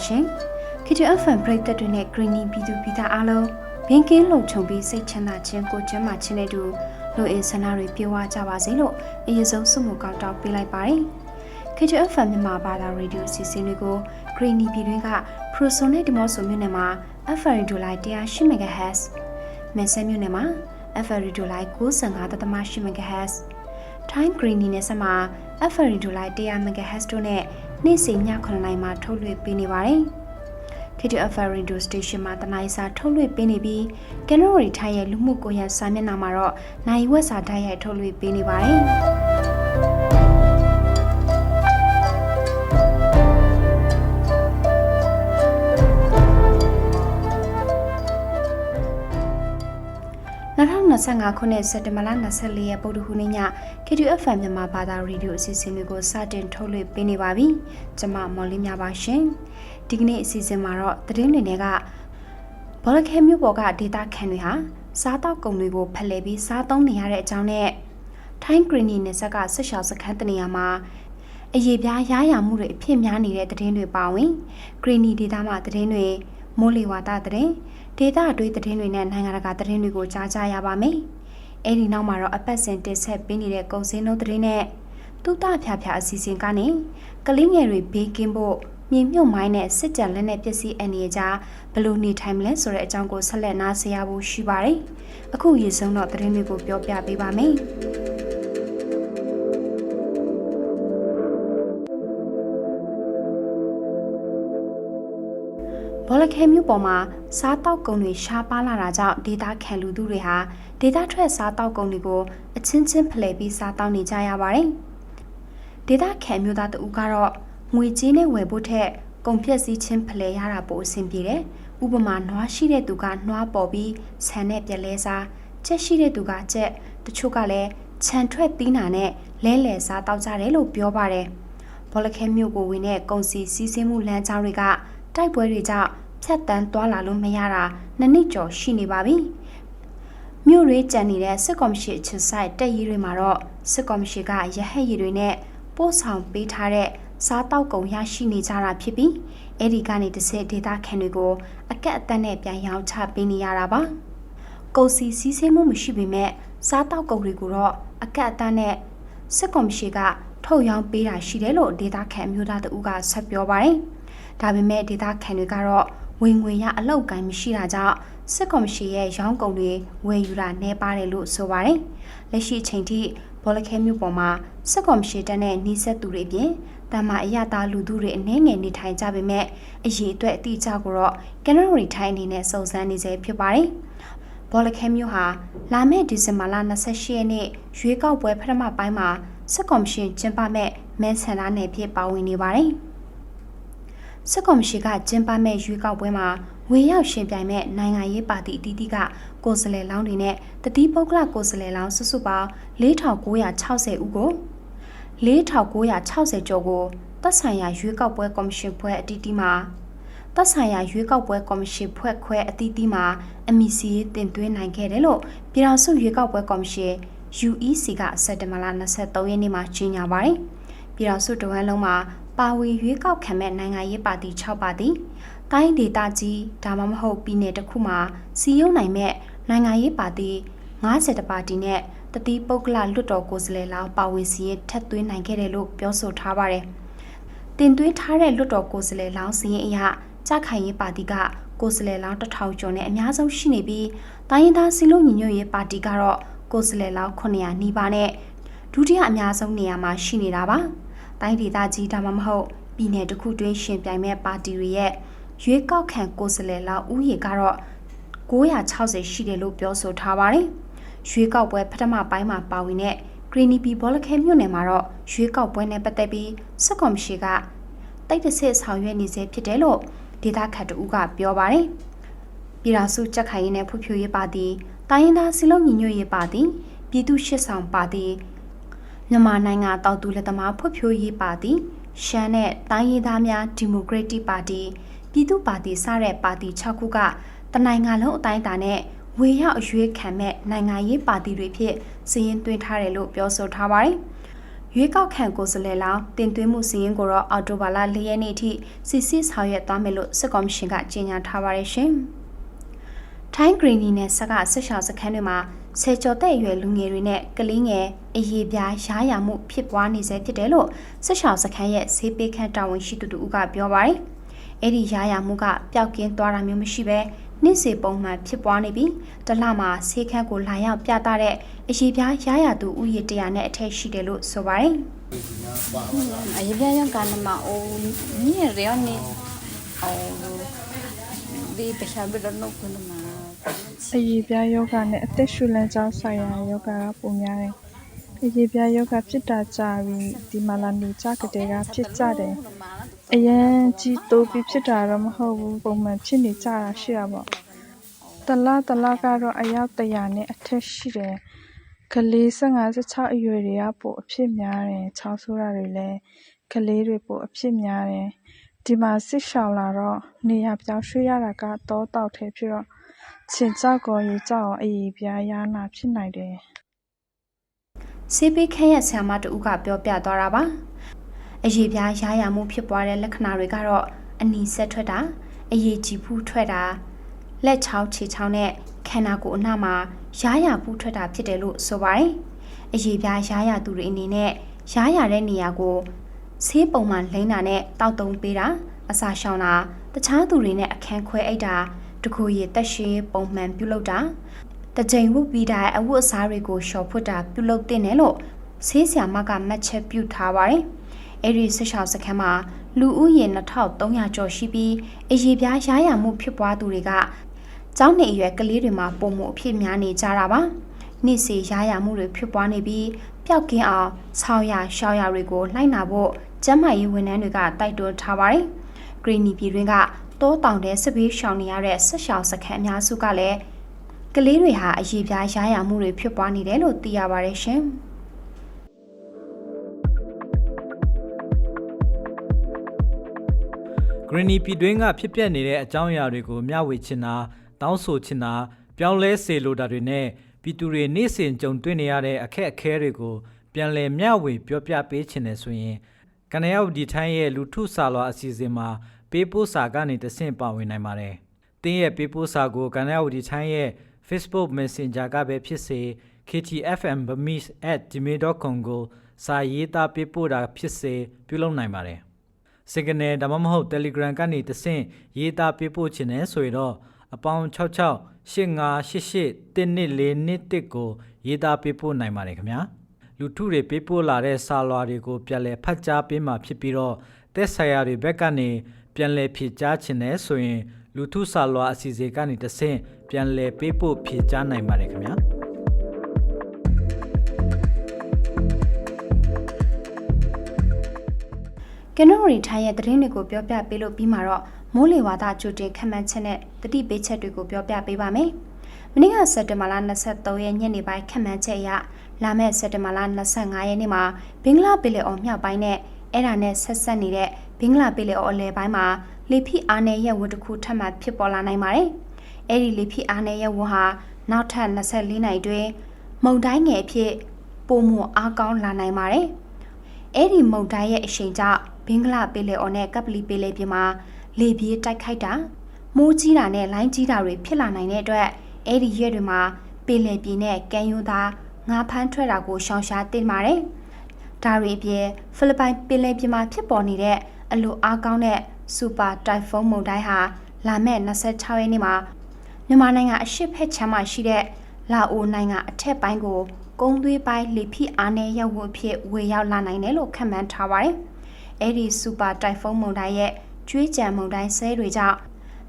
လာညချမ်းပါရှင် KTFM ပရိသတ်တွေနဲ့ Greeny ပြည်သူပြည်သားအားလုံးဘင်းကင်းလုံခြုံပြီးစိတ်ချမ်းသာခြင်းကိုကျမ်းမာခြင်းနဲ့တူလူအင်ဆန္ဒတွေပြေဝကြပါစေလို့အရေးဆုံးဆုမကောက်တောက်ပေးလိုက်ပါတယ် KTFM မြန်မာဘာသာရေဒီယိုစီစဉ်တွေကို Greeny ပြည်တွင်းက Prosonic Demoso မြို့နယ်မှာ FM ဒိုလိုက်108 MHz မဲဆဲမြို့နယ်မှာ FM ဒိုလိုက်95.8 MHz Time Greeny နဲ့ဆက်မှာ FM ဒိုလိုက်100 MHz တို့နဲ့ နေ့စဉ်ည9:00နာရီမှာထုတ်လွှင့်ပေးနေပါတယ်။ KTF Radio Station မှာတနင်္လာစာထုတ်လွှင့်ပေးနေပြီး Canary ထိုင်းရဲ့လူမှုကွန်ရက်စာမျက်နှာမှာတော့နိုင်ဝက်စာဓာတ်ရိုက်ထုတ်လွှင့်ပေးနေပါတယ်။ 2025ခုနှစ်စက်တင်ဘာလ24ရက်ပုဒ်တူနေ့ည KTFM မြန်မာဘာသာရေဒီယိုအစီအစဉ်တွေကိုစတင်ထုတ်လွှင့်ပေးနေပါပြီ။ကျွန်မမော်လေးများပါရှင်။ဒီကနေ့အစီအစဉ်မှာတော့သတင်းတွေတွေကဘောလခဲမြို့ပေါ်ကဒေတာခန်တွေဟာစားတောက်ကုန်တွေကိုဖက်လှယ်ပြီးစားသုံးနေရတဲ့အကြောင်းနဲ့ထိုင်းဂရီနီနယ်ဆက်ကဆက်ရှောက်စခန်းတနေရာမှာအရေးပြားရရမှုတွေအဖြစ်များနေတဲ့သတင်းတွေပါဝင်ဂရီနီဒေတာမှာသတင်းတွေမိုးလေဝသသတင်း ဒေတာအတွေ့သတင်းတွေနဲ့နိုင်ငံတကာသတင်းတွေကိုကြားကြရပါမယ်။အဲဒီနောက်မှာတော့အပတ်စဉ်တင်ဆက်ပေးနေတဲ့ကုန်စည်နှုန်းသတင်းနဲ့တူတာဖြာဖြာအစီအစဉ်ကနေကလေးငယ်တွေဘေးကင်းဖို့မြေမြုပ်မိုင်းနဲ့စစ်ကြံလက်နဲ့ပစ္စည်းအန္တရာယ်ကြားဘယ်လိုနေထိုင်မလဲဆိုတဲ့အကြောင်းကိုဆက်လက်နားဆင်ရဖို့ရှိပါတယ်။အခုရေဆုံးတော့သတင်းတွေကိုပြောပြပေးပါမယ်။ ခဲမြို့ပေါ်မှာစားတောက်ကုန်တွေရှားပါလာတာကြောင့်ဒေတာခံလူသူတွေဟာဒေတာထွက်စားတောက်ကုန်တွေကိုအချင်းချင်းဖလှယ်ပြီးစားတောက်နေကြရပါတယ်။ဒေတာခံမျိုးသားတဦးကတော့ငွေကြေးနဲ့ဝယ်ဖို့ထက်ကုန်ဖြက်စည်းခြင်းဖလှယ်ရတာပိုအဆင်ပြေတယ်။ဥပမာနွားရှိတဲ့သူကနွားပေါ်ပြီးဆန်နဲ့ပြက်လဲစားချက်ရှိတဲ့သူကချက်တချို့ကလည်းခြံထွက်သီးနာနဲ့လဲလှယ်စားတောက်ကြတယ်လို့ပြောပါတယ်။ဘောလခဲမြို့ကိုဝင်တဲ့ကုန်စည်စီးဆင်းမှုလမ်းကြောင်းတွေကတိုက်ပွဲတွေကြောင့် ဖြတ်တန်းသွားလာလို့မရတာနှစ်နှစ်ကျော်ရှိနေပါပြီ။မြို့ရေးကြံနေတဲ့စစ်ကော်မရှင်ချစ်ဆိုင်တက်ရေးတွေမှာတော့စစ်ကော်မရှင်ကရဟတ်ရည်တွေနဲ့ပို့ဆောင်ပေးထားတဲ့စားတောက်ကုန်ရရှိနေကြတာဖြစ်ပြီးအဲ့ဒီကနေတစ်ဆက်ဒေတာခံတွေကိုအကက်အသတ်နဲ့ပြန်ရောင်းချပေးနေရတာပါ။ကုန်စီစည်းစိမ်မှုမရှိပေမဲ့စားတောက်ကုန်တွေကိုတော့အကက်အသတ်နဲ့စစ်ကော်မရှင်ကထုတ်ရောင်းပေးတာရှိတယ်လို့ဒေတာခံအမျိုးသားတဦးကဆက်ပြောပါတယ်။ဒါပေမဲ့ဒေတာခံတွေကတော့ ဝင်ငွေရအလောက်ကိုင်းမရှိတာကြောင့်စစ်ကော်မရှင်ရဲ့ရောင်းကုန်တွေဝယ်ယူတာနှဲပါတယ်လို့ဆိုပါတယ်။လက်ရှိအချိန်ထိဘောလခဲမြို့ပေါ်မှာစစ်ကော်မရှင်တပ်နဲ့နှိစက်သူတွေပြင်တမအရတာလူသူတွေအနှဲငယ်နေထိုင်ကြပေမဲ့အရေးအတွက်အတိအကျကိုတော့ကန်နရီထိုင်းအနေနဲ့စုံစမ်းနေစေဖြစ်ပါတယ်။ဘောလခဲမြို့ဟာလာမယ့်ဒီဇင်ဘာလ28ရက်နေ့ရွေးကောက်ပွဲပထမပိုင်းမှာစစ်ကော်မရှင်ကျင်းပမဲ့မဲဆန္ဒနယ်ဖြစ်ပါဝင်နေပါတယ်။ စစ်ကော်မရှင်ကကျင်းပမဲ့ရွေးကောက်ပွဲမှာဝင်ရောက်ရှင်ပြိုင်မဲ့နိုင်ငံရေးပါတီအသီးသီးကကိုယ်စားလှယ်လောင်းတွေနဲ့တတိပုဂ္ဂလကိုယ်စားလှယ်လောင်းစုစုပေါင်း4960ဦးကို4960ကျော်ကိုတပ်ဆိုင်ရာရွေးကောက်ပွဲကော်မရှင်ဖွဲ့အတီးတီးမှာတပ်ဆိုင်ရာရွေးကောက်ပွဲကော်မရှင်ဖွဲ့ခွဲအတီးတီးမှာအမီစီတင်သွင်းနိုင်ခဲ့တယ်လို့ပြည်ထောင်စုရွေးကောက်ပွဲကော်မရှင် UEC ကစက်တင်ဘာလ23ရက်နေ့မှာကြေညာပါတယ်။ပြည်ထောင်စုတဝန်းလုံးမှာ ပါဝင်ရွေးကောက်ခံမဲ့နိုင်ငံရေးပါတီ6ပါတီတိုင်းဒေသကြီးဒါမှမဟုတ်ပြည်နယ်တစ်ခုမှာစီယုံနိုင်မဲ့နိုင်ငံရေးပါတီ50ပါတီနဲ့တတိပုဂ္ဂလလွတ်တော်ကိုယ်စားလှယ်လောင်းပါဝင်စီရင်ထက်သွင်းနိုင်ခဲ့တယ်လို့ပြောဆိုထားပါတယ်။တင်သွင်းထားတဲ့လွတ်တော်ကိုယ်စားလှယ်လောင်းစီရင်အရကြခိုင်ရေးပါတီကကိုယ်စားလှယ်လောင်းတစ်ထောင်ကျော်နဲ့အများဆုံးရှိနေပြီးတိုင်းရင်းသားစီလုံးညီညွတ်ရေးပါတီကတော့ကိုယ်စားလှယ်လောင်း900နီးပါးနဲ့ဒုတိယအများဆုံးနေရာမှာရှိနေတာပါ။ တိုင်းဒေသကြီးဒါမှမဟုတ်ပြည်နယ်တစ်ခုတွင်းရှင်ပြိုင်မဲ့ပါတီတွေရဲ့ရွေးကောက်ခံကိုယ်စားလှယ်လောက်ဦးရေကတော့960ရှိတယ်လို့ပြောဆိုထားပါတယ်။ရွေးကောက်ပွဲပထမပိုင်းမှာပါဝင်တဲ့ Greeny Bee ဘောလခဲမြို့နယ်မှာတော့ရွေးကောက်ပွဲနဲ့ပတ်သက်ပြီးစစ်ကော်မရှင်ကတိတ်တဆစ်ဆောင်ရွက်နေစေဖြစ်တယ်လို့ဒေသခံတဦးကပြောပါတယ်။ပြည်ထောင်စုကြက်ခိုင်ရေးနဲ့ဖွံ့ဖြိုးရေးပါတီတိုင်းရင်းသားစီလုံးညီညွတ်ရေးပါတီပြည်သူ့ရှစ်ဆောင်ပါတီ မြန်မာနိုင်ငံတောက်သူလက်သမားဖွံ့ဖြိုးရေးပါတီရှမ်းနဲ့တိုင်းရင်းသားများဒီမိုကရက်တစ်ပါတီပြည်သူ့ပါတီစတဲ့ပါတီ6ခုကတနိုင်ငံလုံးအတိုင်းအတာနဲ့ဝေရောက်အရွေးခံမဲ့နိုင်ငံရေးပါတီတွေဖြစ်စည်ရင်သွင်းထားတယ်လို့ပြောဆိုထားပါတယ်။ဒရွေးကောက်ခံကိုယ်စားလှယ်လောင်းတင်သွင်းမှုစီရင်ကိုတော့အော်တိုဘာလ၄ရက်နေ့အထိစစ်စစ်ဆောင်ရွက်သွားမယ်လို့စစ်ကော်မရှင်ကကြေညာထားပါတယ်ရှင်။ထိုင်းဂရင်းနီနဲ့ဆက်ကဆက်ရှောက်စခန်းတွေမှာဆယ်ကျော်တဲ့အရွယ်လူငယ်တွေနဲ့ကလေးငယ်အရေးပြားရားရမှုဖြစ်ပွားနေစေဖြစ်တယ်လို့ဆက်ရှောက်စခန်းရဲ့ဈေးပေးခန့်တာဝန်ရှိသူတို့ကပြောပါတယ်။အဲ့ဒီရားရမှုကပျောက်ကင်းသွားတာမျိုးမရှိဘဲနေ့စဉ်ပုံမှန်ဖြစ်ပွားနေပြီးတလမှာဆေးခန်းကိုလာရောက်ပြသတဲ့အရေးပြားရရသူဥယျာဉ်တရာနဲ့အထက်ရှိတယ်လို့ဆိုပါတယ်အရေးပြရောက်ကနမအိုညရရနေအော်ဒီပရှာဘရနုကနမ အရေးပြားယောဂနဲ့ အသက်ရှူလမ်းကြောင်းဆိုင်ရာယောဂကပုံများတယ်။အရေးပြားယောဂဖြစ်တာကြပြီးဒီမှာလာနေကြကတဲ့ကဖြစ်ကြတယ်။အရင်ကြီးတိုးပြီးဖြစ်တာတော့ မဟုတ်ဘူး ပုံမှန်ဖြစ်နေကြတာ ရှိတာပေါ့။တလားတလားကတော့ အယောက်တရာနဲ့ အထက်ရှိတယ်။ကလေး15 16အရွယ်တွေက ပိုအဖြစ်များတယ်။ချောင်းဆိုးတာတွေလည်း ကလေးတွေ ပိုအဖြစ်များတယ်။ဒီမှာ စစ်ရှောင်လာတော့ နေရပြောင်းရွှေ့ရတာက တော့တောက်ထဲဖြစ်တော့ ခြင်ကျောက်ကို ရေကျောက်အောင် အရေပြားယားနာဖြစ်နိုင်တယ်။ဆေးပေးခန်းရဲ့ဆရာမတဦးကပြောပြသွားတာပါ။အရေပြားယားယာမှုဖြစ်ပွားတဲ့လက္ခဏာတွေကတော့အနီဆက်ထွက်တာ၊အရေကြည်ဖူးထွက်တာ၊လက်ချောင်းခြေချောင်းနဲ့ခန္ဓာကိုယ်အနှံ့မှာယားယာဖူးထွက်တာဖြစ်တယ်လို့ဆိုပါတယ်။အရေပြားယားယာသူတွေအနေနဲ့ယားယာတဲ့နေရာကိုဆေးပုံမှန်လိမ့်တာနဲ့တောက်တုံးပေးတာအစာရှောင်တာတခြားသူတွေနဲ့အခန်းခွဲအိတ်တာ တကူရည်တက်ရှိပုံမှန်ပြုလုပ်တာတကြိမ်ဝုတ်ပြီးတဲ့အဝတ်အစားတွေကိုလျှော်ဖွတ်တာပြုလုပ်တဲ့နဲ့လို့ဆေးဆရာမကမှတ်ချက်ပြုထားပါတယ်။အဲဒီဆစ်ရှောက်စခန်းမှာလူဦးရေ2300ကျော်ရှိပြီးအရေးပြားရရမှုဖြစ်ပွားသူတွေကကျောင်းနေအရွယ်ကလေးတွေမှာပုံမှုအဖြစ်များနေကြတာပါ။နေ့စီရရမှုတွေဖြစ်ပွားနေပြီးပျောက်ကင်းအောင်ဆောင်းရရှောင်းရတွေကိုလိုက်နာဖို့ကျန်းမာရေးဝန်ထမ်းတွေကတိုက်တွန်းထားပါတယ်။ Green ပြည်တွင်းက တိုးတောင်တဲ့စပေးရှောင်နေရတဲ့ဆက်ရှောင်စခန်းအများစုကလည်းကလေးတွေဟာအရေးပြားရရမှုတွေဖြစ်ပွားနေတယ်လို့သိရပါတယ်ရှင်။ Greeny ပြည်တွင်းကဖြစ်ပျက်နေတဲ့အကြောင်းအရာတွေကိုမျှဝေချင်တာတောင်းဆိုချင်တာပြောင်းလဲစေလိုတာတွေနဲ့ပြည်သူတွေနေ့စဉ်ကြုံတွေ့နေရတဲ့အခက်အခဲတွေကိုပြန်လည်မျှဝေပြောပြပေးချင်တယ်ဆိုရင်ကနယောက်ဒီထိုင်းရဲ့လူထုစာလွာအစီအစဉ်မှာ ပေးပို့စာကနေတဆင့်ပါဝင်နိုင်ပါတယ်။တင်းရဲ့ပေးပို့စာကိုကနယောက်ဒီထိုင်းရဲ့ Facebook Messenger ကပဲဖြစ်စေ ktfmbamis@gmail.com ကိုစာရေးသားပေးပို့တာဖြစ်စေပြုလုပ်နိုင်ပါတယ်။ Signal ဒါမှမဟုတ် Telegram ကနေတဆင့်ရေးသားပေးပို့ခြင်းနဲ့ဆိုရင်တော့အပေါင်း66 8588 1241ကိုရေးသားပေးပို့နိုင်ပါတယ်ခင်ဗျာလူထုတွေပေးပို့လာတဲ့စာလွှာတွေကိုပြန်လည်ဖတ်ကြားပေးမှာဖြစ်ပြီးတော့သက်ဆိုင်ရာတွေဘက်ကနေ ပြန်လည်ဖြည့်ကြားခြင်းနဲ့ဆိုရင်လူထုစာလွှာအစီအစဉ်ကနေတဆင့်ပြန်လည်ပေးပို့ဖြည့်ကြားနိုင်ပါတယ်ခင်ဗျာကနရီထိုင်းရဲ့သတင်းတွေကိုပြောပြပေးလို့ပြီးမှာတော့မိုးလေဝါသကြိုတင်ခန့်မှန်းချက်နဲ့တတိပေးချက်တွေကိုပြောပြပေးပါမယ်။မနေ့ကစက်တင်ဘာလ23ရက်ညနေပိုင်းခန့်မှန်းချက်အရလာမယ့်စက်တင်ဘာလ25ရက်နေ့မှာဘင်္ဂလားပင်လယ်အော်မြောက်ပိုင်းနဲ့အဲ့ဒါနဲ့ဆက်ဆက်နေတဲ့ ဘင်္ဂလားပင်လယ်အော်အလယ်ပိုင်းမှာလေဖိအားနည်းရဲ့ဝတ်တစ်ခုထပ်မံဖြစ်ပေါ်လာနိုင်ပါတယ်။အဲ့ဒီလေဖိအားနည်းရဲ့ဝတ်ဟာနောက်ထပ်24နိုင်တွင်မုန်တိုင်းငယ်အဖြစ်ပုံမအားကောင်းလာနိုင်ပါတယ်။အဲ့ဒီမုန်တိုင်းရဲ့အရှိန်ကြောင့်ဘင်္ဂလားပင်လယ်အော်နဲ့ကပလီပင်လယ်ပြင်မှာလေပြေးတိုက်ခိုက်တာမိုးကြီးတာနဲ့လိုင်းကြီးတာတွေဖြစ်လာနိုင်တဲ့အတွက်အဲ့ဒီရက်တွေမှာပင်လယ်ပြင်နဲ့ကမ်းရိုးသားငါးဖမ်းထွက်တာကိုရှောင်ရှားတင်ပါတယ်။ဒါတွေအပြင်ဖိလစ်ပိုင်ပင်လယ်ပြင်မှာဖြစ်ပေါ်နေတဲ့ အလိုအားကောင်းတဲ့စူပါတိုင်ဖုန်းမုန်တိုင်းဟာလာမယ့်26ရက်နေ့မှာမြန်မာနိုင်ငံအရှေ့ဘက်ခြမ်းမှာရှိတဲ့လာအိုနိုင်ငံအထက်ပိုင်းကိုကုန်းသွေးပိုင်းလေဖိအားနည်းရောက်ဝအဖြစ်ဝေရောက်လာနိုင်တယ်လို့ခန့်မှန်းထားပါတယ်။အဲ့ဒီစူပါတိုင်ဖုန်းမုန်တိုင်းရဲ့ကျွေးကြံမုန်တိုင်းဆဲတွေကြောင့်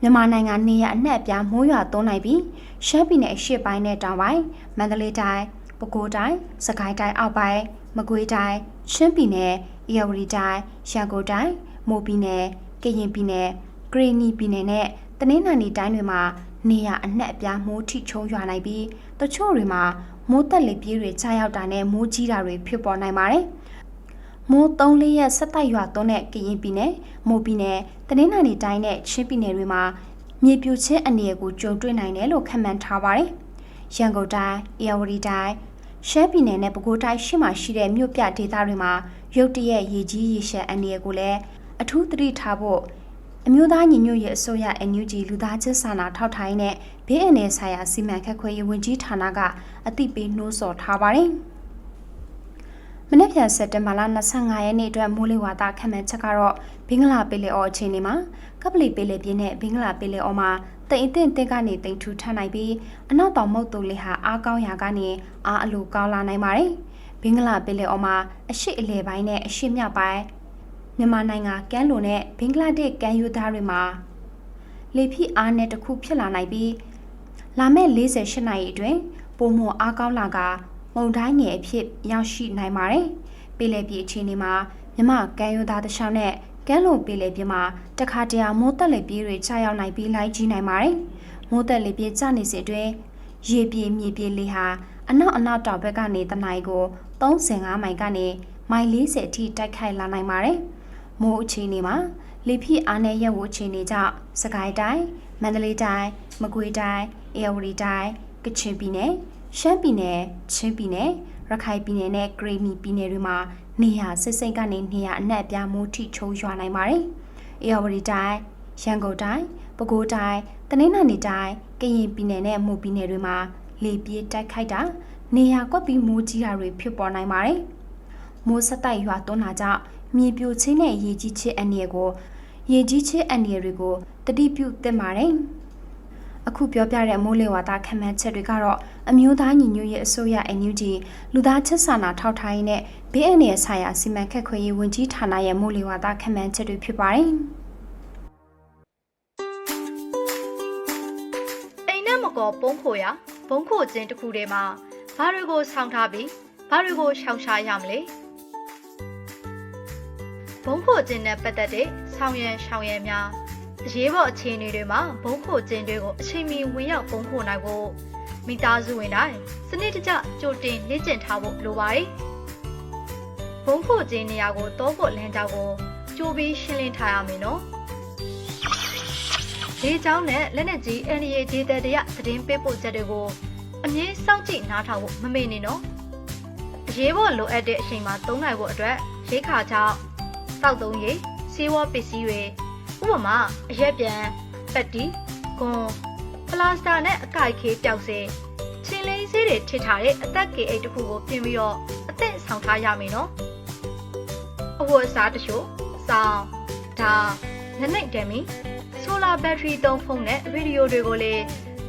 မြန်မာနိုင်ငံနေရအနှံ့အပြားမိုးရွာသွန်းနိုင်ပြီးရှမ်းပြည်နယ်အရှေ့ပိုင်းနဲ့တောင်ပိုင်းမန္တလေးတိုင်းပဲခူးတိုင်းစကိုင်းတိုင်းအောက်ပိုင်းမကွေးတိုင်းချင်းပြည်နယ်အေရဝတီတိုင်းရန်ကုန်တိုင်း မိုးပြည်နယ်ကရင်ပြည်နယ်ဂရီနီပြည်နယ်နဲ့တနင်္လာရီတိုင်းတွေမှာနေရအနှံ့အပြားမိုးထိချုံရွာနိုင်ပြီးတချို့တွေမှာမိုးတက်လေပြေးတွေကြားရောက်တာနဲ့မိုးကြီးတာတွေဖြစ်ပေါ်နိုင်ပါတယ်။မိုး၃လေးရက်ဆက်တိုက်ရွာသွန်းတဲ့ကရင်ပြည်နယ်မိုးပြည်နယ်တနင်္လာရီတိုင်းနဲ့ချင်းပြည်နယ်တွေမှာမြေပြိုခြင်းအနေအကိုကြုံတွေ့နိုင်တယ်လို့ခန့်မှန်းထားပါတယ်။ရန်ကုန်တိုင်း၊အေရဝတီတိုင်း၊ရှမ်းပြည်နယ်နဲ့ပဲခူးတိုင်းရှေ့မှာရှိတဲ့မြို့ပြဒေသတွေမှာရုတ်တရက်ရေကြီးရေရှမ်းအန္တရာယ်ကိုလည်း အထူးသတိထားဖို့အမျိုးသားညီညွတ်ရေးအစိုးရ NUG လူသားချင်းစာနာထောက်ထားရေးနဲ့ဘေးအန္တရာယ်ဆိုင်ရာစီမံခန့်ခွဲရေးဝန်ကြီးဌာနကအသိပေးနှိုးဆော်ထားပါတယ်။မနေ့ပြန်စက်တင်ဘာလ25ရက်နေ့အတွက်မိုးလေဝသခန့်မှန်းချက်ကတော့ဘင်္ဂလားပင်လယ်အော်အခြေအနေမှာကပလီပင်လယ်ပြင်နဲ့ဘင်္ဂလားပင်လယ်အော်မှာတိမ်အထင်တက်ကနေတိမ်ထူထနိုင်ပြီးအနောက်တောင်မုတ်တူလေဟာအားကောင်းရာကနေအားအလိုကောင်းလာနိုင်ပါတယ်။ဘင်္ဂလားပင်လယ်အော်မှာအရှိအလေပိုင်းနဲ့အရှိမြောက်ပိုင်း မြန်မာနိုင်ငံကမ်းလွန်နဲ့ဘင်္ဂလားဒေ့ရှ်ကမ်းရိုးသားတွေမှာလေဖိအားနဲ့တစ်ခုဖြစ်လာနိုင်ပြီးလာမယ့်48နာရီအတွင်းပုံမှန်အားကောင်းလာကမုန်တိုင်းငယ်အဖြစ်ရောက်ရှိနိုင်ပါတယ်။ပြည်လည်ပြည်အခြေအနေမှာမြမကမ်းရိုးသားတစ်လျှောက်နဲ့ကမ်းလွန်ပြည်လည်ပြည်မှာတခါတရံမိုးတက်လေပြေးတွေကြာရောက်နိုင်ပြီးလိုက်ကြီးနိုင်ပါတယ်။မိုးတက်လေပြေးကျနေစဉ်အတွင်းရေပြေမြေပြေလေဟာအနောက်အနောက်တောင်ဘက်ကနေတနိုင်ကို35မိုင်ကနေမိုင်40အထိတိုက်ခိုက်လာနိုင်ပါတယ်။ မိုးအခြေအနေမှာလေဖိအားနဲ့ရက်ဝအခြေအနေကြောင့်စကိုင်းတိုင်းမန္တလေးတိုင်းမကွေးတိုင်းအေရဝတီတိုင်းကချင်ပြည်နယ်ရှမ်းပြည်နယ်ချင်းပြည်နယ်ရခိုင်ပြည်နယ်နဲ့ဂရိမီပြည်နယ်တွေမှာနေရစစ်စိတ်ကနေနေရအနှံ့အပြားမိုးထိချုံရွာနိုင်ပါတယ်။အေရဝတီတိုင်းရန်ကုန်တိုင်းပဲခူးတိုင်းတနင်္လာရီတိုင်းကရင်ပြည်နယ်နဲ့မွန်ပြည်နယ်တွေမှာလေပြေးတိုက်ခိုက်တာနေရကွက်ပြီးမိုးကြီးတာတွေဖြစ်ပေါ်နိုင်ပါတယ်။မိုးဆက်တိုက်ရွာသွန်းတာကြောင့် မြေပြိုချင်းနဲ့ရေကြီးချစ်အန္တရာယ်ကိုရေကြီးချစ်အန္တရာယ်တွေကိုတတိပြုသင့်ပါတယ်။အခုပြောပြတဲ့မိုးလေဝသခန့်မှန်းချက်တွေကတော့အမျိုးသားညီညွတ်ရေးအစိုးရ NUG လူသားချင်းစာနာထောက်ထားရေးနဲ့ဘေးအန္တရာယ်ဆိုင်ရာစီမံခန့်ခွဲရေးဝန်ကြီးဌာနရဲ့မိုးလေဝသခန့်မှန်းချက်တွေဖြစ်ပါတယ်။အိမ်နဲ့မကောပုံးခိုရဘုံခိုခြင်းတစ်ခုတည်းမှာဘာတွေကိုဆောင်းထားပြီးဘာတွေကိုရှောင်ရှားရမလဲ ဘုံခိုခြင်းနဲ့ပတ်သက်တဲ့ဆောင်ရန်ရှောင်ရန်များအရေးပေါ်အခြေအနေတွေမှာဘုံခိုခြင်းတွေကိုအချိန်မီဝင်ရောက်ဘုံခိုနိုင်ဖို့မိသားစုဝင်တိုင်းစနစ်တကျကြိုတင်လေ့ကျင့်ထားဖို့လိုပါတယ်။ဘုံခိုခြင်းနေရာကိုတောဖို့လမ်းကြောင်းကိုကြိုပြီးရှင်းလင်းထားရမယ်နော်။ဒီကြောင်းနဲ့လက်နက်ကြီး NDA ဒေသတရသတင်းပေးပို့ချက်တွေကိုအမြင့်စောင့်ကြည့်နားထောင်ဖို့မမေ့နဲ့နော်။အရေးပေါ်လိုအပ်တဲ့အချိန်မှာသုံးနိုင်ဖို့အတွက်ရိတ်ခါကြောင့် တောက်သုံးရည်စီးဝါးပစ္စည်းတွေဥပမာအရက်ပြန်ပတ်တီဂွန်ပလာစတာနဲ့အကိုက်ခေးပျောက်စေချင်းလေးစေးတွေထစ်ထားတဲ့အသက်ကေအိတ်တစ်ခုကိုပြင်ပြီးတော့အသက်ဆောင်ထားရမယ်နော်အဝတ်အစားတချို့စောင်းဒါလက်နိုင်ဒမ်မီဆိုလာဘက်ထရီသုံးဖုန်းနဲ့ဗီဒီယိုတွေကိုလည်း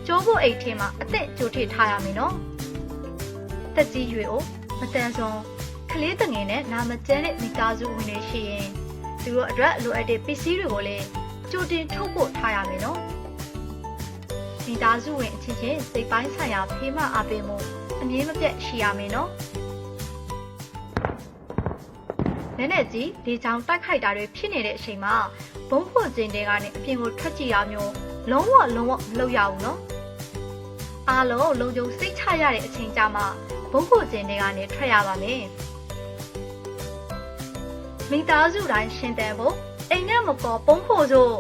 ကျိုးဖို့အိတ်ထဲမှာအသက်ကြိုထည့်ထားရမယ်နော်။တက်ကြီးရွေကိုမတန်စွန် ကလေးတငယ်နဲ့နာမကျန်းတဲ့မိသားစုဝင်တွေရှိရင်သူတို့အတွက်လိုအပ်တဲ့ပစ္စည်းတွေကိုလည်းကြိုတင်ထုတ်ဖို့ထားရမယ်နော်။မိသားစုဝင်အချင်းချင်းစိတ်ပိုင်းဆိုင်ရာဖေးမအားပေးမှုအမြင်မပြတ်ရှိရမယ်နော်။လက်နဲ့ကြီးလေချောင်းတိုက်ခိုက်တာတွေဖြစ်နေတဲ့အချိန်မှာဘုံဖွင့်ခြင်းတွေကနေအပြင်ကိုထွက်ကြည့်ရမျိုးလုံးဝလုံးဝမလုပ်ရဘူးနော်အားလုံးလုံခြုံစိတ်ချရတဲ့အချိန်ကြမှာဘုံဖွင့်ခြင်းတွေကနေထွက်ရပါမယ် မိသားစုတိုင်းရှင်တန်ဖို့အိမ်နဲ့မကောပုံဖို့စို့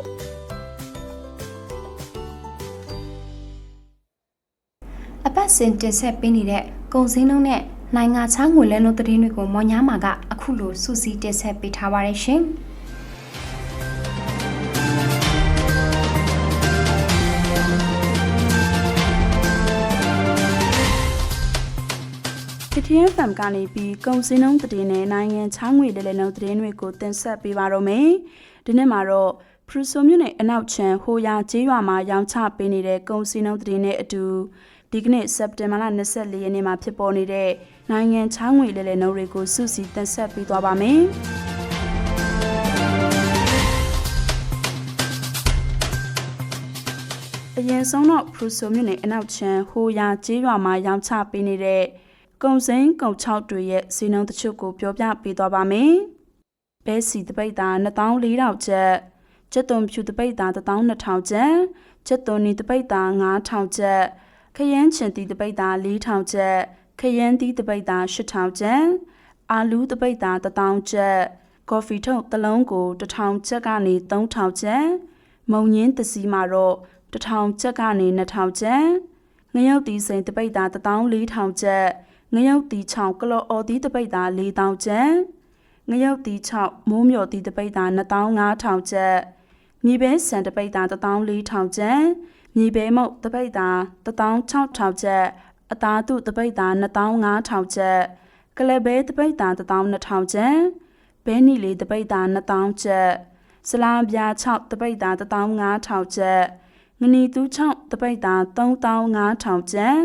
အပတ်စဉ်တင်ဆက်ပေးနေတဲ့ကုံစင်းလုံးနဲ့နိုင်ငံခြားငွေလဲလုံးသတင်းတွေကိုမော်ညာမာကအခုလိုစူးစီးတင်ဆက်ပေးထားပါတယ်ရှင်။ တတိယဖမ်ကနေပြီးကုံစင်းလုံးသတင်းနဲ့နိုင်ငံခြားငွေလဲလဲလုံးသတင်းတွေကိုတင်ဆက်ပေးပါတော့မယ်။ဒီနေ့မှာတော့ဖရူဆိုမြို့နယ်အနောက်ချမ်းဟိုယာကျေးရွာမှာရောင်းချပေးနေတဲ့ကုံစင်းလုံးသတင်းနဲ့အတူဒီကနေ့စက်တင်ဘာလ24ရက်နေ့မှာဖြစ်ပေါ်နေတဲ့နိုင်ငံချောင်းငွေလဲလဲနှုတ်တွေကိုစုစည်းတင်ဆက်ပေးသွားပါမယ်။အရင်ဆုံးတော့ဖရူဆိုမြို့နယ်အနောက်ချမ်းဟိုယာကျေးရွာမှာရောင်းချပေးနေတဲ့ ကုံစိမ်းကုံ6တွေရဲ့စီနှုံတချို့ကိုပြောပြပေးသွားပါမယ်။ဘဲစီတပိတ်သား2400ကျပ်ကျက်သွန်ဖြူတပိတ်သား12000ကျပ်ကျက်သွန်နီတပိတ်သား9000ကျပ်ခရမ်းချင်တီတပိတ်သား4000ကျပ်ခရမ်းတီတပိတ်သား8000ကျပ်အာလူးတပိတ်သား1000ကျပ်ကော်ဖီထုတ်တစ်လုံးကို1000ကျပ်ကနေ3000ကျပ်မုံညင်းတစီမှာတော့1000ကျပ်ကနေ2000ကျပ်ငရုတ်တီစိန်တပိတ်သား14000ကျပ် ငရုတ်တီ6ကလော်အော်တီတပိတ်တာ4000ကျပ်ငရုတ်တီ6မိုးမျော်တီတပိတ်တာ15000ကျပ်မြေပဲဆန်တပိတ်တာ14000ကျပ်မြေပဲမုတ်တပိတ်တာ16000ကျပ်အသားတုတပိတ်တာ15000ကျပ်ကလဘဲတပိတ်တာ12000ကျပ်ဘဲနီလေးတပိတ်တာ2000ကျပ်စလာပြာ6တပိတ်တာ15000ကျပ်ငနီတူး6တပိတ်တာ35000ကျပ်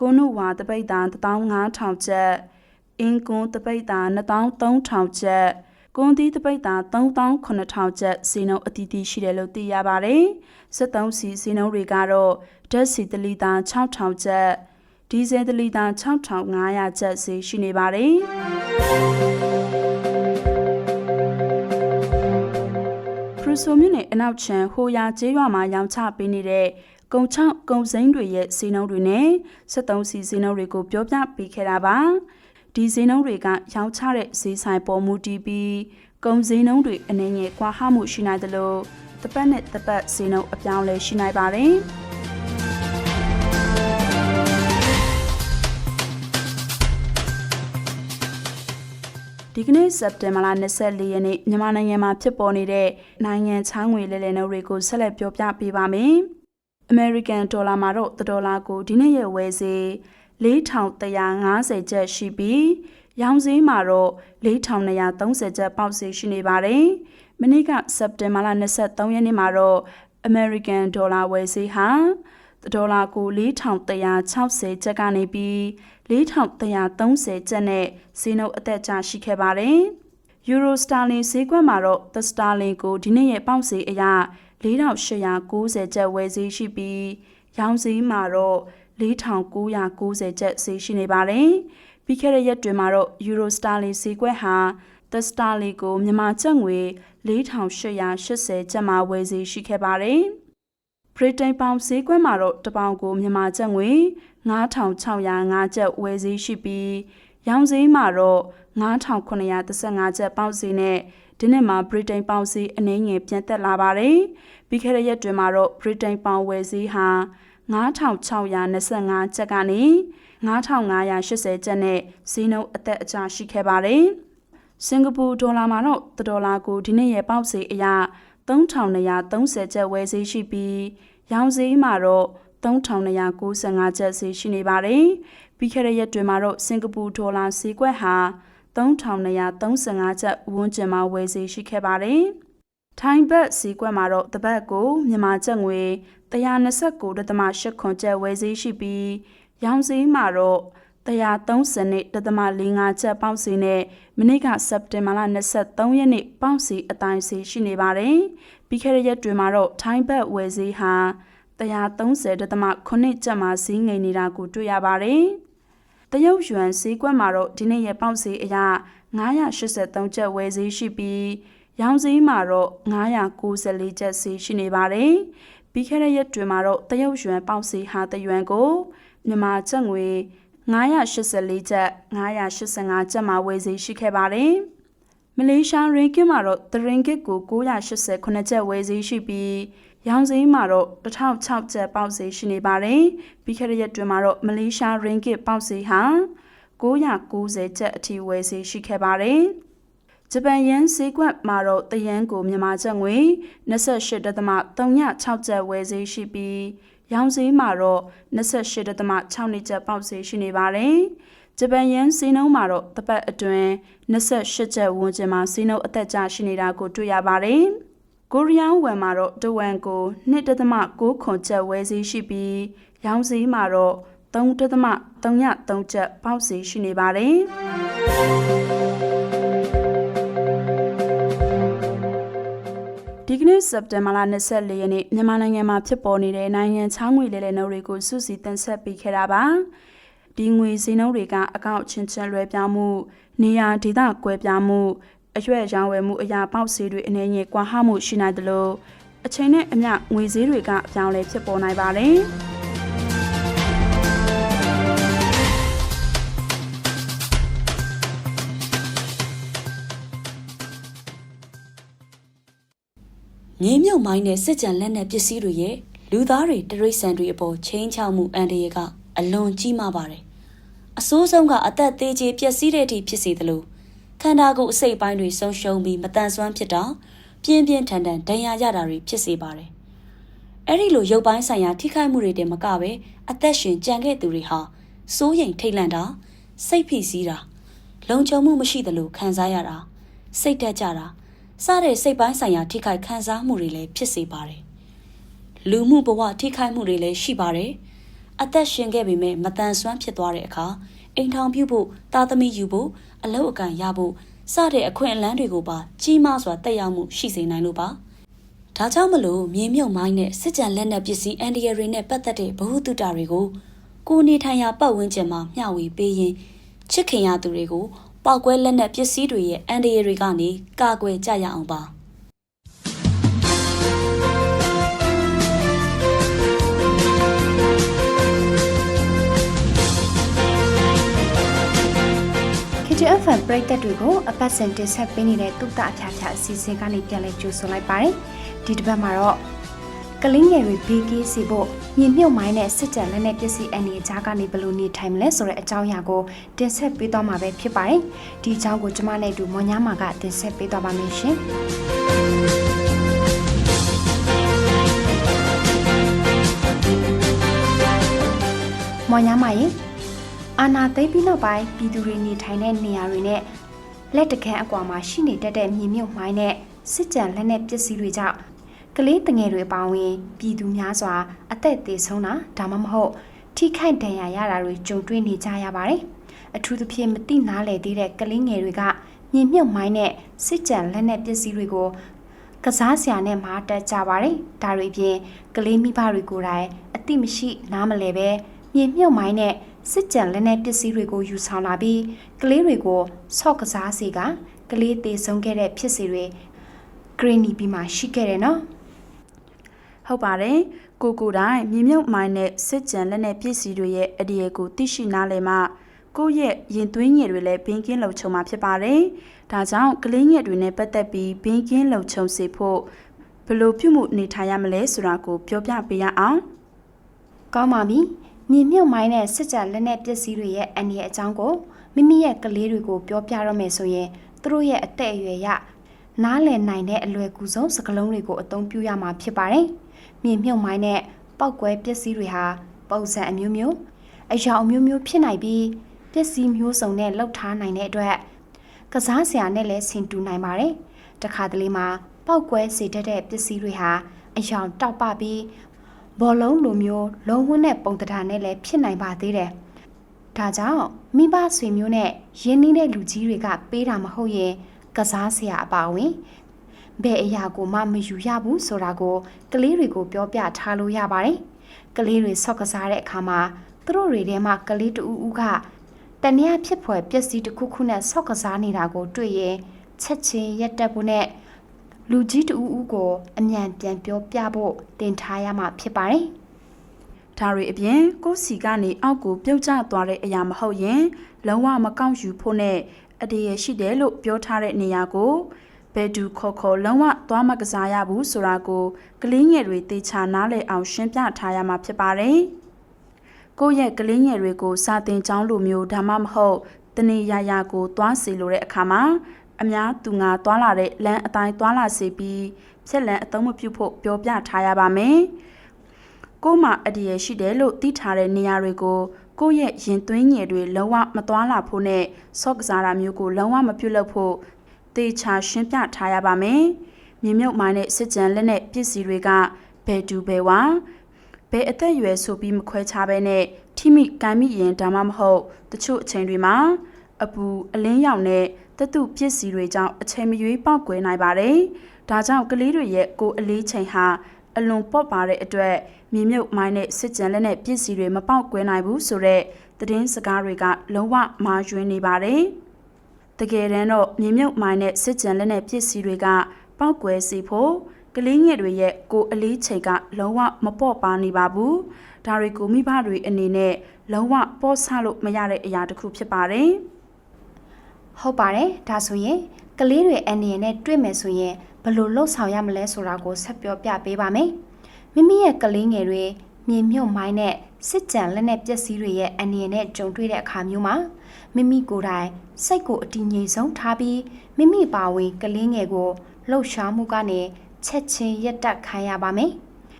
ကိုနုဝါတပိတ်တာ15000ကျပ်အင်းကွန်းတပိတ်တာ23000ကျပ်ကွန်တီတပိတ်တာ38000ကျပ်စီနှုန်းအတီးတီးရှိတယ်လို့သိရပါတယ်။73စီစီနှုန်းတွေကတော့ဓာတ်စီတလီတာ6000ကျပ်ဒီဇယ်တလီတာ6500ကျပ်စီရှိနေပါတယ်။ဖရူဆိုမြစ်နယ်အနောက်ချမ်းဟိုယာကျေးရွာမှာရောင်းချပေးနေတဲ့ ကုံချောင်းကုံစိမ်းတွေရဲ့စီနှုန်းတွေနဲ့73စီစီနှုန်းတွေကိုပြောပြပေးခဲ့တာပါဒီစီနှုန်းတွေကရောင်းချတဲ့ဈေးဆိုင်ပေါ်မူတည်ပြီးကုံစီနှုန်းတွေအနေငယ်ကွာဟမှုရှိနိုင်တယ်လို့တစ်ပတ်နဲ့တစ်ပတ်စီနှုန်းအပြောင်းလဲရှိနိုင်ပါတယ်ဒီကနေ့စက်တင်ဘာလ24ရက်နေ့မြန်မာနိုင်ငံမှာဖြစ်ပေါ်နေတဲ့နိုင်ငံချောင်းငွေလဲလှယ်နှုန်းတွေကိုဆက်လက်ပြောပြပေးပါမယ်။ American ဒေါ်လာမှာတော့ဒေါ်လာကိုဒီနေ့ရဲ့ဝယ်ဈေး4150ကျပ်ရှိပြီးရောင်းဈေးမှာတော့4230ကျပ်ပေါက်ဈေးရှိနေပါတယ်။မနေ့ကစက်တင်ဘာလ23ရက်နေ့မှာတော့ American ဒေါ်လာဝယ်ဈေးဟာဒေါ်လာကို4160ကျပ်ကနေပြီး4330ကျပ်နဲ့ဈေးနှုန်းအသက်ကျရှိခဲ့ပါတယ်။ Euro Sterling ဈေးကွက်မှာတော့ The Sterling ကိုဒီနေ့ရဲ့ပေါက်ဈေးအရ 4890ကျပ်ဝယ်ဈေးရှိပြီးရောင်းဈေးမှာတော့4990ကျပ်ဈေးရှိနေပါတယ်။ပြီးခဲ့တဲ့ရက်တွေမှာတော့ Euro Sterling ဈေးကွက်ဟာ The Sterling ကိုမြန်မာကျပ်ငွေ4880ကျပ်မှာဝယ်ဈေးရှိခဲ့ပါတယ်။ဗြိတိန်ပေါင်ဈေးကွက်မှာတော့တပေါင်ကိုမြန်မာကျပ်ငွေ9605ကျပ်ဝယ်ဈေးရှိပြီးရောင်းဈေးမှာတော့9935ကျပ်ပေါက်ဈေးနဲ့ ဒီနေ့မှာဗြိတိန်ပေါင်ဈေးအနည်းငယ်ပြန်သက်လာပါတယ်။ပြီးခဲ့တဲ့ရက်တွေမှာတော့ဗြိတိန်ပေါင်ဝယ်ဈေးဟာ9625ကျပ်ကနေ9580ကျပ်နဲ့ဈေးနှုန်းအသက်အကျရှိခဲ့ပါတယ်။စင်ကာပူဒေါ်လာမှာတော့ဒေါ်လာကိုဒီနေ့ရဲ့ပေါက်ဈေးအရ3230ကျပ်ဝယ်ဈေးရှိပြီးရောင်းဈေးမှာတော့3295ကျပ်ဈေးရှိနေပါတယ်။ပြီးခဲ့တဲ့ရက်တွေမှာတော့စင်ကာပူဒေါ်လာဈေးကွက်ဟာ 3235ကျပ်ဝန်းကျင်မှာဝယ်ဈေးရှိခဲ့ပါတယ်။ထိုင်းဘတ်ဈေးကွက်မှာတော့တပတ်ကိုမြန်မာကျပ်ငွေ129.8ခွန်ကျပ်ဝယ်ဈေးရှိပြီးရောင်းဈေးမှာတော့130နဲ့တသမ45ချက်ပေါက်စီနဲ့မနေ့ကစက်တင်ဘာလ23ရက်နေ့ပေါက်စီအတိုင်းစီရှိနေပါတယ်။ပြီးခဲ့တဲ့ရက်တွေမှာတော့ထိုင်းဘတ်ဝယ်ဈေးဟာ130တသမ9ချက်မှာဈေးငိမ်နေတာကိုတွေ့ရပါတယ်။ တရုတ်ယွမ်ဈေးကွက်မှာတော့ဒီနေ့ရဲ့ပေါက်ဈေးအရ983ကျပ်ဝယ်ဈေးရှိပြီးရောင်းဈေးမှာတော့994ကျပ်ဈေးရှိနေပါတယ်။ပြီးခဲ့တဲ့ရက်တွေမှာတော့တရုတ်ယွမ်ပေါက်ဈေးဟာတယွမ်ကိုမြန်မာကျပ်ငွေ984ကျပ်985ကျပ်မှာဝယ်ဈေးရှိခဲ့ပါတယ်။မလေးရှားရင်းကစ်မှာတော့တရင်ကစ်ကို989ကျပ်ဝယ်ဈေးရှိပြီး ရောင်းဈေးမှာတော့1006ကျပ်ပေါက်ဈေးရှိနေပါတယ်။ပြီးခဲ့တဲ့ရက်တွင်မှာတော့မလေးရှားရင်းကစ်ပေါက်ဈေးဟာ990ကျပ်အထိဝယ်ဈေးရှိခဲ့ပါတယ်။ဂျပန်ယန်ဈေးကွက်မှာတော့တယန်းကိုမြန်မာကျပ်ငွေ28.36ကျပ်ဝယ်ဈေးရှိပြီးရောင်းဈေးမှာတော့28.6နှစ်ကျပ်ပေါက်ဈေးရှိနေပါတယ်။ဂျပန်ယန်ဈေးနှုန်းမှာတော့တပတ်အတွင်း28ကျပ်ဝန်းကျင်မှာဈေးနှုန်းအသက်ကျရှိနေတာကိုတွေ့ရပါတယ်။ ကိုရီးယားဝမ်မှာတော့တဝမ်ကို2.6ခွန်ကျပ်ဝယ်ဈေးရှိပြီးရောင်းဈေးမှာတော့3.33ကျပ်ပေါက်ဈေးရှိနေပါတယ်။ဒီကနေ့စက်တင်ဘာလ24ရက်နေ့မြန်မာနိုင်ငံမှာဖြစ်ပေါ်နေတဲ့နိုင်ငံချောင်းငွေလဲလှယ်နှုန်းတွေကိုစုစည်းတင်ဆက်ပေးခဲ့တာပါဒီငွေစည်းနှုန်းတွေကအကောင့်ချင်းချင်းလွဲပြောင်းမှုနေရာဒေသကွဲပြားမှု အရွက်ရောင်းဝယ်မှုအရာပေါက်ဈေးတွေအနေနဲ့ကွာဟမှုရှိနိုင်တယ်လို့အချိန်နဲ့အမျှငွေဈေးတွေကအပြောင်းလဲဖြစ်ပေါ်နိုင်ပါတယ်။မြေမြုပ်မိုင်းတဲ့စစ်ကြံလက်နက်ပစ္စည်းတွေရဲ့လူသားတွေတရိษံတွေအပေါ်ချင်းချောက်မှုအန္တရာယ်ကအလွန်ကြီးမားပါတယ်အဆိုးဆုံးကအသက်သေးကြီးပျက်စီးတဲ့အထိဖြစ်စေသလို ခန္ဓာကိုယ်အစိတ်အပိုင်းတွေဆုံးရှုံးပြီးမတန်ဆွမ်းဖြစ်တာပြင်းပြင်းထန်ထန်ဒဏ်ရာရတာတွေဖြစ်စေပါတယ်။အဲ့ဒီလိုရုပ်ပိုင်းဆိုင်ရာထိခိုက်မှုတွေတည်းမကပဲအသက်ရှင်ကြံခဲ့သူတွေဟာစိုးရိမ်ထိတ်လန့်တာစိတ်ဖိစီးတာလုံခြုံမှုမရှိသလိုခံစားရတာစိတ်တက်ကြတာစတဲ့စိတ်ပိုင်းဆိုင်ရာထိခိုက်ခံစားမှုတွေလည်းဖြစ်စေပါတယ်။လူမှုဘဝထိခိုက်မှုတွေလည်းရှိပါတယ်။အသက်ရှင်ခဲ့ပေမဲ့မတန်ဆွမ်းဖြစ်သွားတဲ့အခါ အိမ်ထောင်ပြုဖို့သားသမီးယူဖို့အလုပ်အကံရဖို့စတဲ့အခွင့်အလမ်းတွေကိုပါကြီးမားစွာတက်ရောက်မှုရှိစေနိုင်လို့ပါ။ဒါကြောင့်မလို့မြေမြုပ်မိုင်းနဲ့စစ်ကြံလက်နက်ပစ္စည်းအန်ဒီရတွေနဲ့ပတ်သက်တဲ့ဗဟုသုတတွေကိုကိုယ်နေထိုင်ရာပတ်ဝန်းကျင်မှာမျှဝေပေးရင်ချစ်ခင်ရသူတွေကိုပောက်ကွဲလက်နက်ပစ္စည်းတွေရဲ့အန်ဒီရတွေကနေကာကွယ်ကြရအောင်ပါ။ KTFM ပရိသတ်တွေကိုအပတ်စဉ်တင်ဆက်ပေးနေတဲ့တုတ္တအဖျားဖျားအစီအစဉ်ကနေပြန်လည်ကြိုဆိုလိုက်ပါတယ်။ဒီတစ်ပတ်မှာတော့ကလင်းငယ်တွေဘေးကင်းစီဖို့မြင်မြုပ်မိုင်းနဲ့စစ်ကြံလက်နဲ့ပစ္စည်းအနေအချားကနေဘယ်လိုနေထိုင်မလဲဆိုတဲ့အကြောင်းအရာကိုတင်ဆက်ပေးသွားမှာပဲဖြစ်ပါတယ်။ဒီအကြောင်းကိုကျွန်မနဲ့အတူမော်ညာမာကတင်ဆက်ပေးသွားပါမယ်ရှင်။မော်ညာမာရေ အာနာသိမ့်ပြီးနောက်ပိုင်းပြည်သူတွေနေထိုင်တဲ့နေရာတွေနဲ့လက်တကန်းအကွာမှာရှိနေတတ်တဲ့မြေမြုပ်မိုင်းနဲ့စစ်ကြံလက်နဲ့ပစ္စည်းတွေကြောင့်ကလေးတငယ်တွေအပါအဝင်ပြည်သူများစွာအသက်သေဆုံးတာဒါမှမဟုတ်ထိခိုက်ဒဏ်ရာရတာတွေကြုံတွေ့နေကြရပါတယ်။အထူးသဖြင့်မတိနားလည်သေးတဲ့ကလေးငယ်တွေကမြေမြုပ်မိုင်းနဲ့စစ်ကြံလက်နဲ့ပစ္စည်းတွေကိုကစားစရာနဲ့မာတက်ကြပါတယ်။ဒါတွေပြင်ကလေးမိဘတွေကိုယ်တိုင်အတိမရှိနားမလဲပဲမြေမြုပ်မိုင်းနဲ့ စစ်ကြံလက်နက်ပစ္စည်းတွေကိုယူဆောင်လာပြီးကလေးတွေကိုဆော့ကစားစီကကလေးတေဆုံးခဲ့တဲ့ဖြစ်စီတွေဂရင်းနီပြီးမှရှိခဲ့တယ်နော်ဟုတ်ပါတယ်ကိုကိုတိုင်းမြေမြုပ်မိုင်းနဲ့စစ်ကြံလက်နဲ့ပြည်စီတွေရဲ့အဒီရဲကိုသိရှိနားလည်မှကိုယ့်ရဲ့ရင်သွင်းငယ်တွေလည်းဘင်းကင်းလုံခြုံမှာဖြစ်ပါတယ်ဒါကြောင့်ကလေးငယ်တွေနဲ့ပတ်သက်ပြီးဘင်းကင်းလုံခြုံစေဖို့ဘယ်လိုပြုမှုနေထိုင်ရမလဲဆိုတာကိုပြောပြပေးရအောင်ကောင်းပါပြီ မြေမြုပ်မိုင်းနဲ့စစ်ကြံလက်နက်ပစ္စည်းတွေရဲ့အန္တရာယ်အကြောင်းကိုမိမိရဲ့ကလေးတွေကိုပြောပြရမယ်ဆိုရင်သူတို့ရဲ့အသက်အရွယ်ရနားလည်နိုင်တဲ့အလွယ်ကူဆုံးစကားလုံးတွေကိုအသုံးပြုရမှာဖြစ်ပါတယ်မြေမြုပ်မိုင်းနဲ့ပောက်ကွဲပစ္စည်းတွေဟာပုံစံအမျိုးမျိုးအယောင်အမျိုးမျိုးဖြစ်နိုင်ပြီးပစ္စည်းမျိုးစုံနဲ့လှုပ်ထားနိုင်တဲ့အတွက်ကစားစရာနဲ့လည်းဆင်တူနိုင်ပါတယ်တခါတလေမှာပောက်ကွဲစေတတ်တဲ့ပစ္စည်းတွေဟာအယောင်တောက်ပပြီး ဘောလုံးလိုမျိုးလုံးဝနဲ့ပုံတံတာနဲ့လည်းဖြစ်နိုင်ပါသေးတယ်။ဒါကြောင့်မိဘဆွေမျိုးနဲ့ရင်းနှီးတဲ့လူကြီးတွေကပေးတာမဟုတ်ရင်ကစားစရာအပါဝင်ဘယ်အရာကိုမှမယူရဘူးဆိုတာကိုကလေးတွေကိုပြောပြထားလို့ရပါတယ်။ကလေးတွေဆော့ကစားတဲ့အခါမှာသူတို့တွေထဲမှာကလေးတူဦးကတနည်းဖြစ်ဖွယ်ပျက်စီးတစ်ခုခုနဲ့ဆော့ကစားနေတာကိုတွေ့ရင်ချက်ချင်းရက်တက်ဖို့နဲ့ လူကြီးတူဦးကိုအမြန်ပြန်ပြောပြဖို့တင်ထားရမှာဖြစ်ပါတယ်။ဒါတွေအပြင်ကိုယ်စီကနေအောက်ကိုပြုတ်ကျသွားတဲ့အရာမဟုတ်ရင်လုံးဝမကောက်ယူဖို့နဲ့အတရရှိတယ်လို့ပြောထားတဲ့နေရာကိုဘယ်သူခေါ်ခေါ်လုံးဝသွားမကစားရဘူးဆိုတာကိုကလေးငယ်တွေသေချာနားလည်အောင်ရှင်းပြထားရမှာဖြစ်ပါတယ်။ကိုယ့်ရဲ့ကလေးငယ်တွေကိုစာသင်ကျောင်းလိုမျိုးဒါမှမဟုတ်တနေရရကိုသွားစီလိုတဲ့အခါမှာ အများသူငါသွားလာတဲ့လမ်းအတိုင်းသွားလာစေပြီးဖြက်လန်းအသုံးမပြုဖို့ပြောပြထားရပါမယ်။ကို့မှာအတရရှိတယ်လို့သိထားတဲ့နေရာတွေကိုကိုယ့်ရဲ့ရင်သွင်းငယ်တွေလုံးဝမသွားလာဖို့နဲ့ဆော့ကစားတာမျိုးကိုလုံးဝမပြုလုပ်ဖို့သေချာရှင်းပြထားရပါမယ်။မြေမြုပ်မိုင်းနဲ့စစ်ကြံလက်နဲ့ပစ္စည်းတွေကဘယ်တူဘယ်ဝါဘယ်အသက်အရွယ်ဆိုပြီးမခွဲခြားဘဲနဲ့ထိမိကမ်းမိရင်ဒါမှမဟုတ်တချို့အချိန်တွေမှာအပူအလင်းရောင်နဲ့ တတုပစ္စည်းတွေကြောင့်အချိန်မရွေးပေါက်ကွဲနိုင်ပါတယ်။ဒါကြောင့်ကလေးတွေရဲ့ကိုယ်အလေးချိန်ဟာအလွန်ပေါ့ပါတဲ့အတွက်မြေမြုပ်မိုင်းနဲ့စစ်ကြံလက်နဲ့ပစ္စည်းတွေမပေါက်ကွဲနိုင်ဘူးဆိုတော့သတင်းစကားတွေကလုံးဝမာရွင်နေပါတယ်။တကယ်တမ်းတော့မြေမြုပ်မိုင်းနဲ့စစ်ကြံလက်နဲ့ပစ္စည်းတွေကပေါက်ကွဲစေဖို့ကလေးငယ်တွေရဲ့ကိုယ်အလေးချိန်ကလုံးဝမပေါ့ပါနေပါဘူး။ဒါတွေကိုမိဘတွေအနေနဲ့လုံးဝပေါ့ဆလို့မရတဲ့အရာတစ်ခုဖြစ်ပါတယ်။ ဟုတ်ပါတယ်ဒါဆိုရင်ကလေးတွေအန်ဒီရနဲ့တွေ့မယ်ဆိုရင်ဘယ်လိုလှုပ်ဆောင်ရမလဲဆိုတာကိုဆက်ပြောပြပေးပါမယ်မိမိရဲ့ကလေးငယ်တွေမြေမြုပ်မိုင်းနဲ့စစ်ကြံလက်နဲ့ပျက်စီးတွေရဲ့အနေနဲ့ကြုံတွေ့တဲ့အခါမျိုးမှာမိမိကိုယ်တိုင်စိတ်ကိုအတည်ငြိမ်ဆုံးထားပြီးမိမိပါဝင်ကလေးငယ်ကိုလှုပ်ရှားမှုကနေချက်ချင်းရက်တက်ခိုင်းရပါမယ်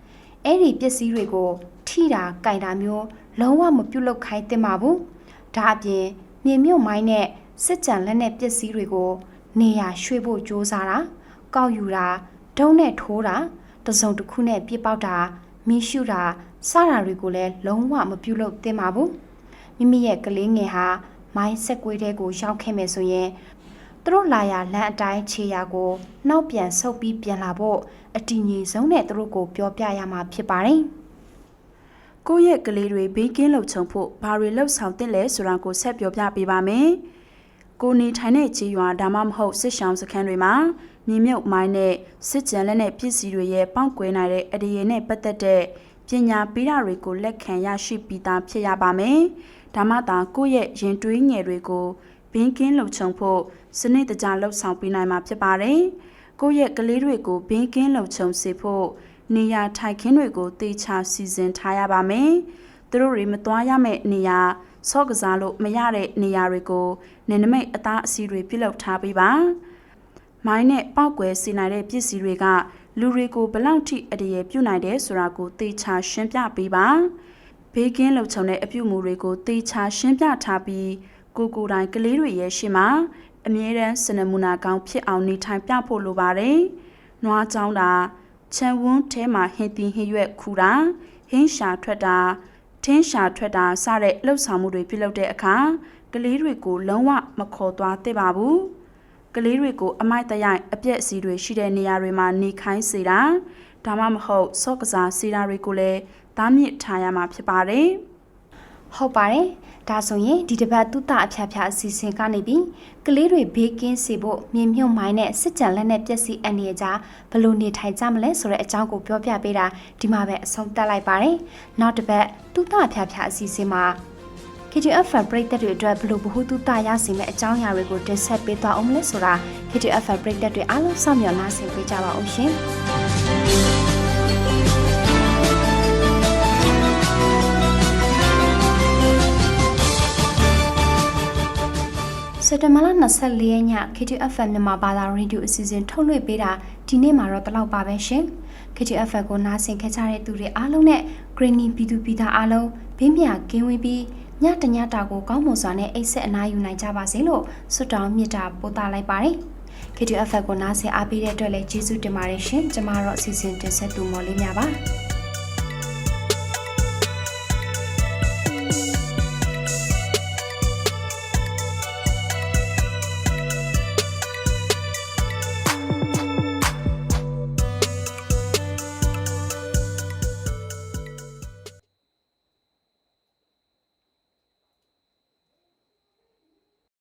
။အဲ့ဒီပစ္စည်းတွေကို ထိတာ၊ကင်တာမျိုးလုံးဝမပြုတ်လုခိုင်းသင့်ပါဘူး။ဒါအပြင်မြေမြုပ်မိုင်းနဲ့ စစ်ကြံလက်နဲ့ပစ္စည်းတွေကို နေရာရွှေ့ဖို့ကြိုးစားတာ၊ကောက်ယူတာ၊ဒုံးနဲ့ထိုးတာတစုံတစ်ခုနဲ့ပြစ်ပေါက်တာမီးရှုတာစတာတွေကိုလည်းလုံးဝမပြုတ်လို့သင့်ပါဘူးမိမိရဲ့ကလေးငယ်ဟာမိုင်းဆက်ကွေးတဲ့ကိုရောက်ခဲ့မယ်ဆိုရင်သူတို့လာရလမ်းအတိုင်းခြေရာကိုနောက်ပြန်ဆုပ်ပြီးပြန်လာဖို့အတီငြိမ်ဆုံးနဲ့သူတို့ကိုပြောပြရမှာဖြစ်ပါတယ်ကိုယ့်ရဲ့ကလေးတွေဘေးကင်းလုံခြုံဖို့ဘာတွေလှုပ်ဆောင်သင့်လဲဆိုတာကိုဆက်ပြောပြပေးပါမယ်။ ကိုနေထိုင်တဲ့ခြေရွာဒါမှမဟုတ်စစ်ဆောင်စခန်းတွေမှာမြေမြုပ်မိုင်းနဲ့စစ်ကြံလက်နဲ့ပစ္စည်းတွေရဲ့ပေါက်ကွဲနိုင်တဲ့အဒီရင်နဲ့ပတ်သက်တဲ့ပညာပေးတာတွေကိုလက်ခံရရှိပြီးသားဖြစ်ရပါမယ်။ဒါမှသာကိုယ့်ရဲ့ရင်တွေးငယ်တွေကိုဘင်းကင်းလုံခြုံဖို့စနစ်တကျလှုပ်ဆောင်ပေးနိုင်မှာဖြစ်ပါတယ်။ကိုယ့်ရဲ့ကလေးတွေကိုဘင်းကင်းလုံခြုံစေဖို့နေရာထိုင်ခင်းတွေကိုတေချာစီစဉ်ထားရပါမယ်။သူတို့တွေမသွားရမယ့်နေရာဆော့ကစားလို့မရတဲ့နေရာတွေကို နေနမိတ်အသားအစီတွေပြုလုပ်ထားပေးပါ။မိုင်းနဲ့ပောက်ကွယ်စေနိုင်တဲ့ပစ္စည်းတွေကလူတွေကိုဘလောက်ထိအတရေပြုတ်နိုင်တယ်ဆိုတာကိုတေချာရှင်းပြပေးပါ။ဘေးကင်းလုံခြုံတဲ့အပြုအမူတွေကိုတေချာရှင်းပြထားပြီးကိုကိုယ်တိုင်ကလေးတွေရဲ့ရှေ့မှာအမြဲတမ်းစနမူနာကောင်းဖြစ်အောင်နေထိုင်ပြဖို့လိုပါတယ်။နွားကြောင်းတာခြံဝန်းထဲမှာဟင်းသီးဟင်းရွက်ခူတာဟင်းရှာထွက်တာထင်းရှာထွက်တာစတဲ့လှုပ်ဆောင်မှုတွေပြုလုပ်တဲ့အခါက လေးတွေကိုလုံးဝမခေါ်သွားသင့်ပါဘူးကလေးတွေကိုအမိုက်တရိုက်အပြက်စီတွေရှိတဲ့နေရာတွေမှာနေခိုင်းစေတာဒါမှမဟုတ်ဆော့ကစားစေတာတွေကိုလည်းသားမြစ်ထားရမှာဖြစ်ပါတယ်ဟုတ်ပါတယ်ဒါဆိုရင်ဒီတစ်ပတ်တုတအဖျားဖျားအစီအစဉ်ကနေပြီးကလေးတွေဘေးကင်းစေဖို့မြေမြုပ်မိုင်းနဲ့စစ်ကြံလက်နဲ့ပျက်စီးအန္တရာယ်ကြားဘယ်လိုနေထိုင်ကြမလဲဆိုတဲ့အကြောင်းကိုပြောပြပေးတာဒီမှာပဲအဆုံးသတ်လိုက်ပါတယ်နောက်တစ်ပတ်တုတအဖျားဖျားအစီအစဉ်မှာ KTF ပရိသတ်တွေအတွက်ဘယ်လိုဘ ഹു တုတရစီမဲ့အကြောင်းအရာတွေကိုတင်ဆက်ပေးသွားအောင်မလဲဆိုတာ KTF ပရိသတ်တွေအားလုံးစောင့်မျှော်နားဆင်ပေးကြပါအောင်ရှင်စက်တဘာလ24ရက်ည KTFM မြန်မာဘာသာရေဒီယိုအစီအစဉ်ထုတ်လွှင့်ပေးတာဒီနေ့မှာတော့တလောက်ပါပဲရှင် KTFM ကိုနားဆင်ခဲ့ကြတဲ့သူတွေအားလုံးနဲ့ Greeny ပြည်သူပြည်သားအားလုံးဘေးမြကင်းဝေးပြီး ညတညတာကိုကောင်းမွန်စွာနဲ့အိတ်ဆက်အနားယူနိုင်ကြပါစေလို့ဆုတောင်းမေတ္တာပို့သလိုက်ပါတယ် KTFM ကိုနားဆင်အားပေးတဲ့အတွက်လည်းကျေးဇူးတင်ပါတယ်ရှင်ကျမတို့အစီအစဉ်တင်ဆက်သူမော်လေးများပါ